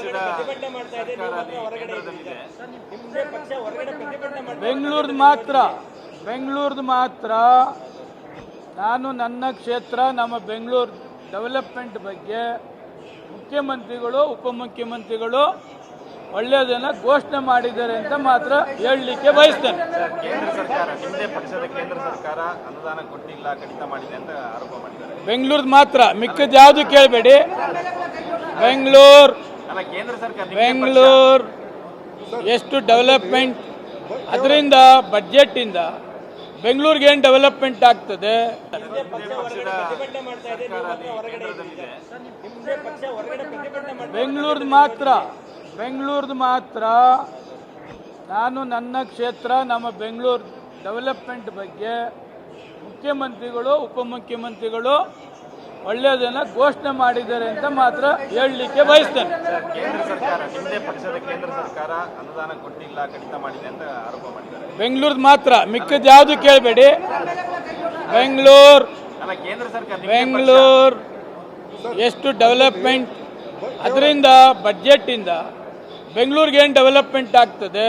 ಪಕ್ಷದ ಬೆಂಗಳೂರ್ದು ಮಾತ್ರ ಬೆಂಗಳೂರ್ದು ಮಾತ್ರ. ನಾನು ನನ್ನ ಕ್ಷೇತ್ರ ನಮ್ಮ ಬೆಂಗಳೂರು ಡೆವಲಪ್ಮೆಂಟ್ ಬಗ್ಗೆ ಮುಖ್ಯಮಂತ್ರಿಗಳು ಉಪಮುಖ್ಯಮಂತ್ರಿಗಳು ಒಳ್ಳೆಯದನ್ನ ಘೋಷಣೆ ಮಾಡಿದ್ದಾರೆ ಅಂತ ಮಾತ್ರ ಹೇಳಲಿಕ್ಕೆ ಬಯಸ್ತೇನೆ. ಕೇಂದ್ರ ಸರ್ಕಾರ ನಿಮ್ಮದೇ ಪಕ್ಷದ ಕೇಂದ್ರ ಸರ್ಕಾರ ಅನುದಾನ ಕೊಟ್ಟಿಲ್ಲ ಕಡಿತ ಮಾಡಿದೆ ಅಂತ ಆರೋಪ ಮಾಡಿದ್ದಾರೆ. ಬೆಂಗಳೂರ್ದು ಮಾತ್ರ ಮಿಕ್ಕದ ಯಾವುದು ಕೇಳಬೇಡಿ. ಬೆಂಗಳೂರು ಅಲ್ಲ ಕೇಂದ್ರ ಸರ್ಕಾರ ನಿಮ್ಮದೇ ಬೆಂಗಳೂರು ಎಷ್ಟು ಡೆವಲಪ್ಮೆಂಟ್ ಅದರಿಂದ ಬಜೆಟಿಂದ ಬೆಂಗಳೂರಿಗೆ ಏನು ಡೆವಲಪ್ಮೆಂಟ್ ಆಗ್ತದೆ? ಬೆಂಗಳೂರ್ದು ಮಾತ್ರ ಬೆಂಗಳೂರ್ದು ಮಾತ್ರ. ನಾನು ನನ್ನ ಕ್ಷೇತ್ರ ನಮ್ಮ ಬೆಂಗಳೂರು ಡೆವಲಪ್ಮೆಂಟ್ ಬಗ್ಗೆ ಮುಖ್ಯಮಂತ್ರಿಗಳು ಉಪಮುಖ್ಯಮಂತ್ರಿಗಳು ಒಳ್ಳೆಯದನ್ನ ಘೋಷಣೆ ಮಾಡಿದ್ದಾರೆ ಅಂತ ಮಾತ್ರ ಹೇಳಲಿಕ್ಕೆ ಬಯಸ್ತೇನೆ. ಕೇಂದ್ರ ಸರ್ಕಾರ ನಿಮ್ಮದೇ ಪಕ್ಷದ ಕೇಂದ್ರ ಸರ್ಕಾರ ಅನುದಾನ ಕೊಟ್ಟಿಲ್ಲ ಕಡಿತ ಮಾಡಿದೆ ಅಂತ ಆರೋಪ ಮಾಡಿದ್ದಾರೆ. ಬೆಂಗಳೂರ್ದು ಮಾತ್ರ ಮಿಕ್ಕದ ಯಾವುದು ಕೇಳಬೇಡಿ. ಬೆಂಗಳೂರು ಅಲ್ಲ ಕೇಂದ್ರ ಸರ್ಕಾರ ಬೆಂಗಳೂರು ಎಷ್ಟು ಡೆವಲಪ್ಮೆಂಟ್ ಅದರಿಂದ ಬಡ್ಜೆಟ್ಟಿಂದ ಬೆಂಗಳೂರಿಗೆ ಏನು ಡೆವಲಪ್ಮೆಂಟ್ ಆಗ್ತದೆ?